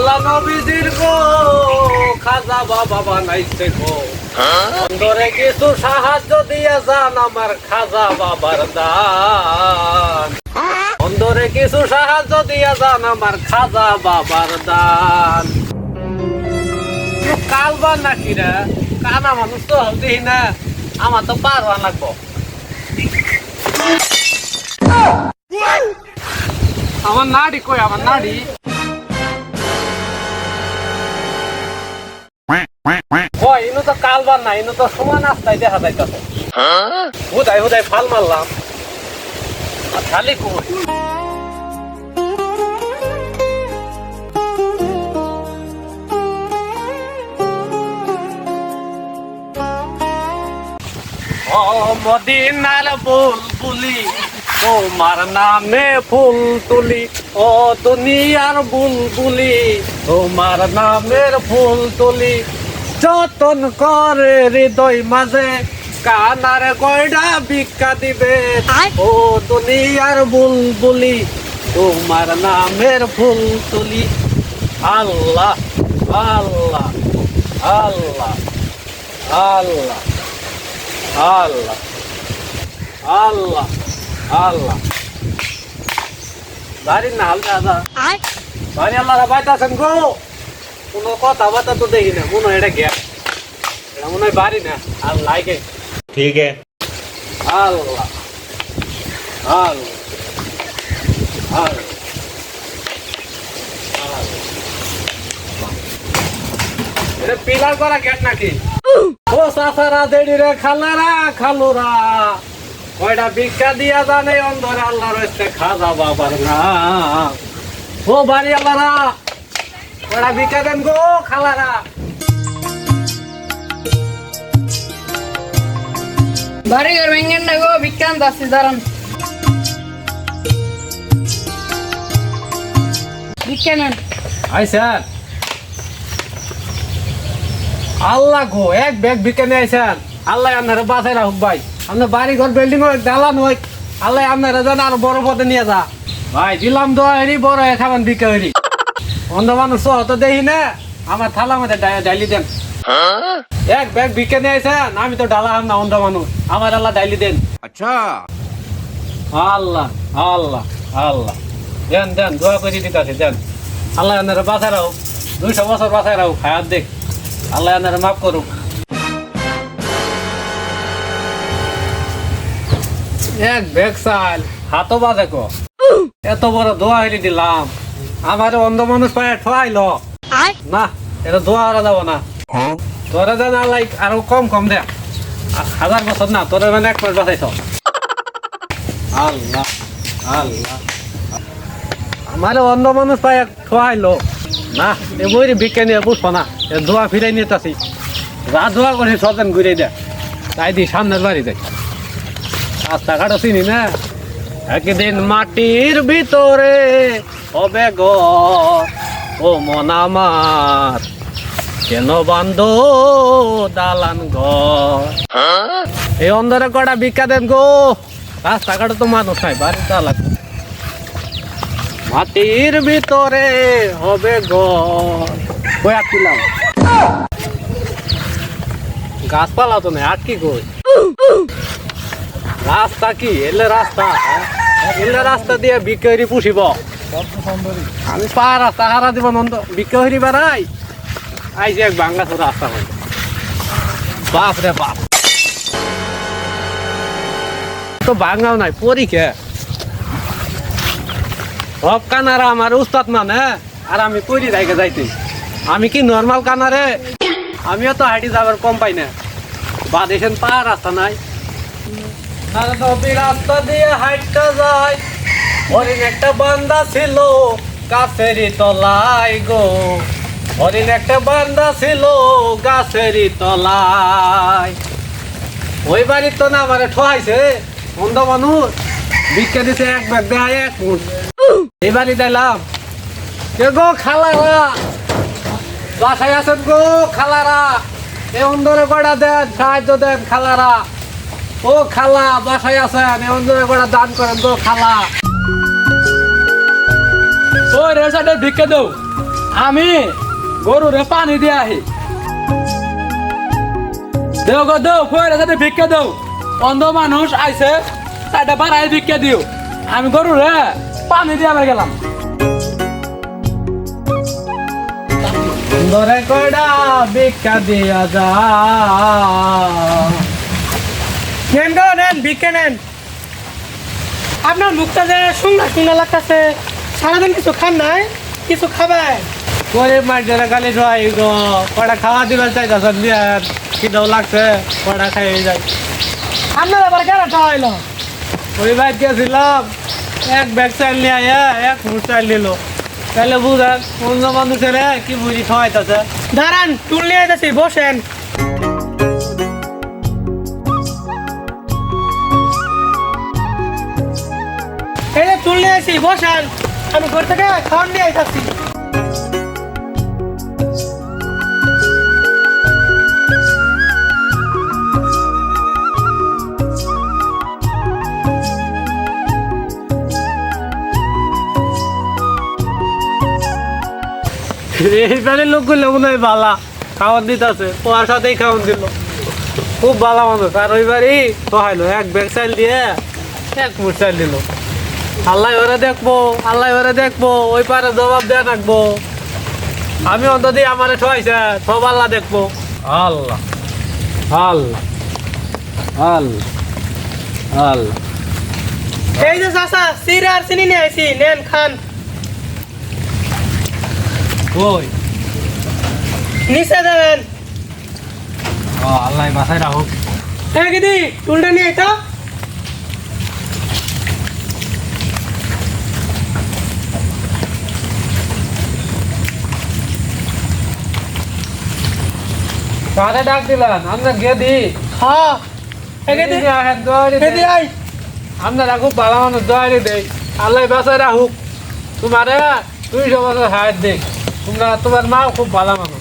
আল্লাহ নবীজির গো, খাজা বাবা বানাইছে গো। অন্তরে কিছু সাহায্য দিয়ে যান আমার খাজা বাবার দান। অন্তরে কিছু সাহায্য দিয়ে যান আমার খাজা বাবার দান। কালবার নাকি রে? কানা মানুষ তো হলদি না। আমার তো পার হওয়া লাগবো। আমার নাড়ি কই? আমার নাড়ি? কই ইনু তো কালবার না ইনু তো সমান রাস্তায় দেখা যাইতাছে। হুদাই হুদাই ফাল মারলাম। খালি কই? ও মদিনার বুলবুলি, তোমার নামে ফুল তুলি। ও দুনিয়ার বুলবুলি, তোমার নামের ফুল তুলি। যতন করে হৃদয় মাঝে কানার গয়ডা ভিক্ষা দিবে। ও দুনিয়ার বুলবুলি তোমার নামের ফুল তুলি আল্লাহ আল্লাহ আল্লাহ আল্লাহ আল্লাহ আল্লাহ আল্লাহ। বাড়ির না হালকা বাড়ি আল্লাহ বাইতাছেন গো। কোনো কথাবার্তা তো দেখি না মনে এটা গ্যাপ এটা মনে না আর লাগে। ঠিক আল্লাহ। এটা পিলার করা গেট নাকি? ও সাসারা দেড়িরে খালারা খালুরা। কয়টা দিয়া জানে অন্ধরে আল্লাহ রয়েছে খাজা বাবার না ও বাড়ি আল্লাহরা। কয়টা ভিক্ষা দেন গো খালারা। বাড়ি ঘর ভেঙেন না গো বিক্রান্ত আসছি দাঁড়ান। ভিক্ষা নেন। I sir. আল্লাহ গো এক ব্যাগ ভিক্ষা নিয়ে আইসেন আল্লাহ আপনারা বাঁচাই রাখুক ভাই। আপনার বাড়ি ঘর বিল্ডিং হোক দালান হোক আল্লাহ আপনারা যেন আরও বড় পথে নিয়ে যা। ভাই দিলাম দোয়া হেরি বড় খাবেন ভিক্ষা হেরি। অন্ধ মানুষ অত দেখি না। আমার থালা মধ্যে ডাইলি দেন। হ্যাঁ? এক ব্যাগ বিকে নিয়ে আইসেন আমি তো ডালা হাম না অন্ধ মানুষ আমার আল্লাহ ডাইলি দেন। আচ্ছা। আল্লাহ আল্লাহ আল্লাহ। দেন দেন দোয়া করে দিতে দেন। আল্লাহ এনারা বাঁচায় রাখো দুইশো বছর বাঁচায় রাখো খায়াত দেখ। আল্লাহ এনারা মাফ করুক। এক ব্যাগ চাল হাতও বাজে কো। এত বড় দোয়া হইলি দিলাম। আমার অন্ধ মানুষ পায়ে ঠোয়াইল না এটা দোয়া করা যাব না। তোরা দেন লাইক আরও কম কম দে। আ- হাজার বছর না তোরা মানে এক মাস বাঁচাইছ। আল্লাহ আল্লাহ। আমার অন্য মানুষ পায় ঠোয়াইলো না এ বইরে বিজ্ঞান নিয়ে বুঝব না। এ দোয়া ফিরাই নিয়ে আসি যা দোয়া করে সতেন ঘুরে দে। তাই দি সামনের বাড়ি দেয় রাস্তাঘাটও চিনি না। একদিন মাটির ভিতরে হবে গো। ও মন আমার কেন বান্ধ দালান ঘর এই অন্ধরে কটা ভিক্ষা দেন গো। রাস্তাঘাটে তো মানুষ নাই বাড়ি চালাক মাটির ভিতরে হবে ঘর কই আটকিলাম? গাছপালা তো নেই আটকি কই? রাস্তা কি? এলে রাস্তা হ্যাঁ? এলে রাস্তা দিয়ে বিকেরি পুষিব। আমি দিব এক নাই সব আমার উস্তাদ মানে আর আমি কইরি রাইকে যাইতে। আমি কি নর্মাল কানারে? আমিও তো হাইটি যাবার কম পাই না। বা দেখেন পা রাস্তা নাই। রাস্তা দিয়ে হাইটটা যায়। হরিণ একটা বান্দা ছিল গাছেরই তলায় গো। হরিণ একটা বান্দা ছিল গাছেরই তলায়। ওই বাড়ির তো না আমার ঠোয়াইছে অন্ধ মানুষ। বিক্রি দিছে এক ব্যাগ দেয় এক মুঠ। এই বাড়ি দিলাম। কে গো খালারা? বাসায় আছেন গো খালারা? এ অন্ধরে কটা দেন, সাহায্য দেন খালারা। ও খালা, বাসায় আছেন, এ অন্ধরে কটা দান করেন গো খালা। ওই রেসাটা ভিক্ষা দাও। আমি গরুরে পানি দিয়ে আহি। দেও গো, দেও ফয়ের সাথে ভিক্ষা দেও। অন্ধ মানুষ আইছে চারটা বাড়াই ভিক্ষা দিও। আমি গরুরে পানি দিয়ে আবার গেলাম। ধরে কয়টা ভিক্ষা দিয়া যা নেন গো, নেন, ভিক্ষে নেন। আপনার মুখটা যে শুকনা শুকনা লাগতেছে। সারাদিন কিছু খান নাই কিছু খাবেন। গরিব মাইজেরা খালি রয় গো কটা খাওয়া দিবার চাইতাছ দিয়ে খিদাও লাগছে কটা খাই যায় আপনার আবার কেন খাওয়াইলো ওই বাইর গেছিলাম এক ব্যাগ চাল নিয়ে আয়া এক মুঠ চাল নিল। তাহলে বুঝেন অন্য মানুষের কি বুঝি খাওয়াইতেছে। দাঁড়ান টুল নিয়ে যাচ্ছি বসেন। এই টুল নিয়ে আসি বসেন। আমি ঘর থেকে খাওয়ান নিয়ে আইতাছি এইবারে লোকগুলো মনে হয় বালা খাওয়ান দিতেছে। তোমার সাথেই খাওয়ান দিল। খুব ভালো মানুষ। আর ওইবারই খাইলো এক ব্যাগ চাল দিয়ে এক মুঠ চাল দিল। আল্লাহ ওরা দেখব আল্লাহ ওরা দেখব ওই পারে জবাব দেয়া রাখব আমি অন্তত আমারে ঠয়াইছে সব আল্লাহ দেখব। আল্লাহ। আল্লাহ আল্লাহ আল্লাহ এই যে চাষা সিরা আর চিনি নিয়ে আইছি নেন খান। ওই নিচে দেবেন আল্লাহ বাসায় রাখুক। এই দিদি টুলটা নিয়ে আইতো কারে ডাক দিলেন আমরা গেদি। হ্যাঁ। এই দিদি দিদি আই আপনারা খুব ভালো মানুষ দয়ারি দেই আল্লাহ বাসায় রাখুক। তোমারে তুই সবার হায়াত দেখ তোমরা তোমার মাও খুব ভালো মানুষ।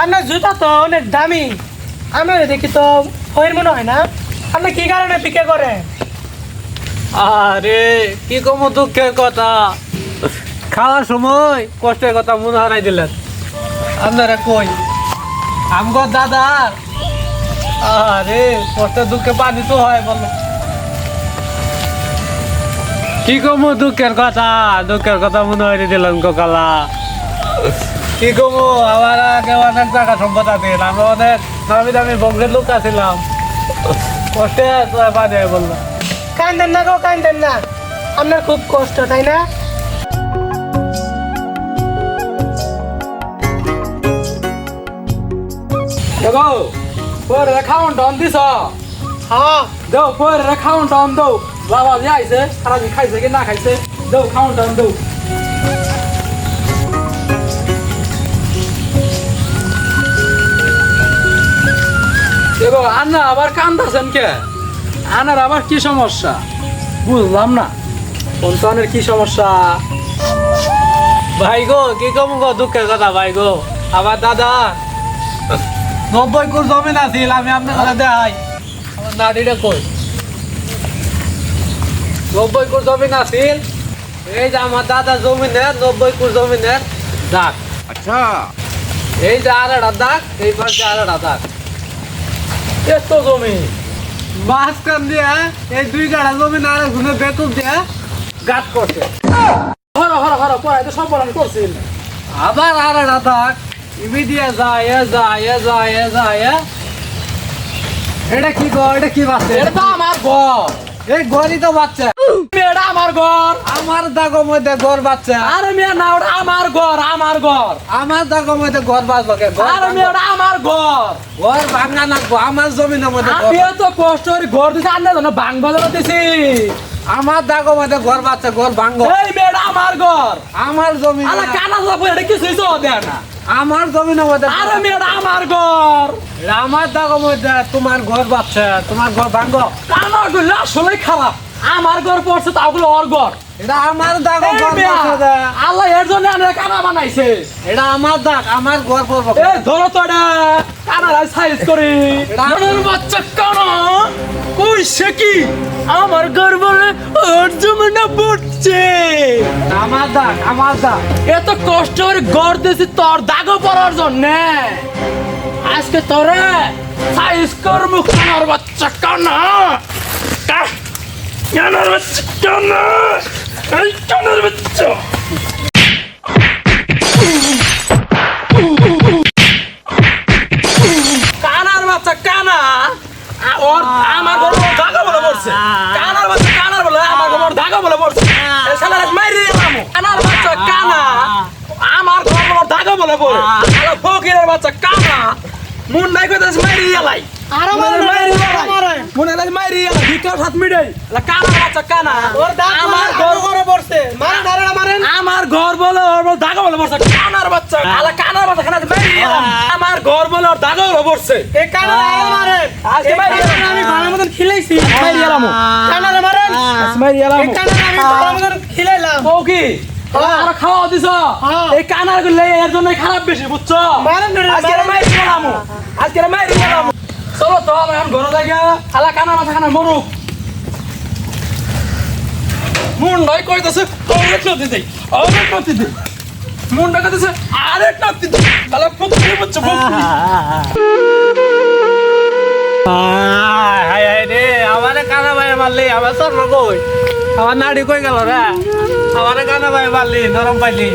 আপনার জুতা তো অনেক দামি। আমরা দেখি তো হয়ের মনে হয় না। আপনি কি কারণে পিকে করে আরে কি কম দুঃখের কথা? খাওয়ার সময় কষ্টের কথা মনে হারাই দিলেন। আপনারা কই? আমগর দাদা? আরে কষ্টের দুঃখে পানি তো হয় বলো। কি কম দুঃখের কথা? দুঃখের কথা মনে হয় দিলেন ককালা কি কমু? আমার আগে অনেক টাকা সম্পদ আছে। আমরা অনেক নামি দামি বংশের লোক আছিলাম। কষ্টে পানি বলল কান্দেন না গো, কান্দেন না। আপনার খুব কষ্ট, তাই না? দেখো দিছ? হ্যাঁ। দেও টন দেও। বাবা যে আইছে খাইছে কি না খাইছে দেও খাওয়ান টন দেও। দেখো আন্না আবার কান্দাছেন কে? আনার আবার কি সমস্যা? বুঝলাম না। সন্তানের কি সমস্যা? ভাই গো কি কম গো দুঃখের কথা ভাই গো। আমার দাদা। নব্বই কোর জমি না ছিল আমি আপনার সাথে দেখাই। আমার নাড়িটা কই? নব্বই কোর জমি না ছিল এই যে আমার দাদা জমি নেন নব্বই কোর জমি নেন দাগ। আচ্ছা। এই যে আর একটা দাগ এই পাশে আর একটা দাগ। এত জমি মাঝখান দিয়ে এই দুই গাড়া জমি না ঘুরে বেতুল দিয়ে গাছ করছে। হর হর হর পড়াই তো সব করছিল আবার আর একটা দাগ। ইমি দিয়ে যায় এ যায় এ যায় এ যায়। এ। এটা কি গো এটা কি বাচ্চা? এটা তো আমার ঘর। এই গরই তো বাচ্চা। এটা আমার ঘর। আমার দাগো মধ্যে ঘর বাচ্চা। আরে মেয়ে না ওটা আমার ঘর আমার ঘর। আমার দাগো মধ্যে ঘর বাঁচবো কে? আরে মেয়ে ওটা আমার ঘর। ঘর ভাঙা নাকবো আমার জমিনের মধ্যে তো কষ্ট করে ঘর দিছি। আমার দাগো মধ্যে ঘর বাচ্চা ঘর ভাঙ্গো। এই বেড়া আমার ঘর। আমার জমি আরে কানা যাব এটা কি দেয় না। আমার জমিনের মধ্যে আরে মেয়েটা আমার ঘর। আমার দাগো মধ্যে তোমার ঘর বাচ্চা তোমার ঘর ভাঙ্গো। কানা গুলো আসলে খারাপ। আমার ঘর পড়ছে তাগুলো ওর ঘর। এটা আমার দাগো। আল্লাহ এর জন্য আমরা কানা বানাইছে। এটা আমার দাগ আমার ঘর পড়ব এ ধরো তো এটা। কানারা সাইজ করি। মনের বাচ্চা কানা। কই কইছে কি? আমার ঘর বলে ওর জমিটা বুঝছে আমার দা আমার দা এত কষ্ট করে ঘর দিয়েছি তোর দাগো পড়ার জন্য। আজকে তোরে সাইজ করব কানার বাচ্চা কানা। কানার বাচ্চা কানা। কানার বাচ্চা কানার বাচ্চা কানা। ওর আমার ঘর দাগো বলে পড়ছে। কানার বাচ্চা কানার বলে আমার ঘর দাগো বলে পড়ছে। আজ মাইরে এলাম। কানার বাচ্চা কানা। আমার ঘর ওর বলে পড়ে। ফকিরের বাচ্চা কানা। মুন নাই কইতাছ মাইরে এলাই। আরও মুন আরও এলাই মারেন। মুন মাইরে এলাই ভিকার হাত মিডাই লা কানার বাচ্চা কানা। ওর দাঁত আমার আমার ঘর ঘর পড়ছে। মারেন ধারণা মারেন। আমার ঘর বলে ওর বলে দাগো বলে পড়ছে। কানার বাচ্চা আলা কানার বাচ্চা খানা মাইরে এলাম আমার ঘর বলে ওর দাগো বলে পড়ছে। এই কানারে আরও মারেন। আজকে। কানারে আমি ভালো মতন খিলাইছি মাইরে এলাম কানারে মারেন। মাইরে এলাম এই কানারে আমি ভালো মতন খিলাইলাম। ও কি? আর খাওয়া দিছ? হ্যাঁ। এই কানারগুলো এর জন্য খারাপ বেশি বুঝছ? আজকে। মাইরে এলাম আজকে মাইরে এলাম চলো, তো আমরা এখন ঘরে যাই আলা কানা মাথা খানা মরুক। মুন ভাই কইতাছে অনেক নতি দেই অনেক নতি দেই। মুন ভাই কইতাছে আরেক নতি দেই। তাহলে ফুকরি বুঝছ ফুকরি হাই হাই রে, আমারে কানা ভাই মারলি, আমার তোর কই? আমার নাড়ি কই গেল রে? আমারে কানা ভাই মারলি, নরম পাইলি।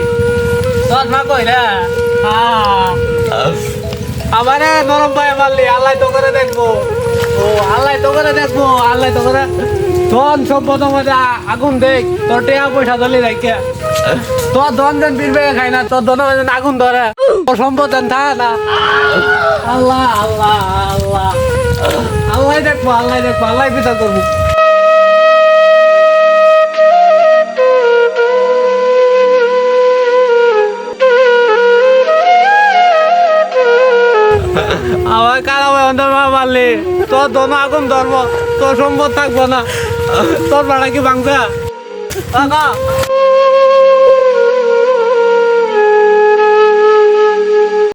তোর না রে? আমারে নরম ভাই মারলি, আল্লাহ তো করে দেখব। ও, আল্লাহ তো করে দেখব, আল্লাহ তো করে ধন সম্পদ মধ্যে আগুন দেখ, তোর টেয়া পয়সা ধরলি রাখে তোর ধন দেন বিরবে খাই না, তোর ধন আগুন ধরে। তোর সম্পদ দেন থা না। আল্লাহ আল্লাহ আল্লাহ। আল্লাহ দেখব আল্লাহ দেখব, আল্লাহ বিচার করব। তোর দোনো আগুন ধরবো তোর সম্পদ থাকব না। তোর ভাড়া কি ভাঙবে?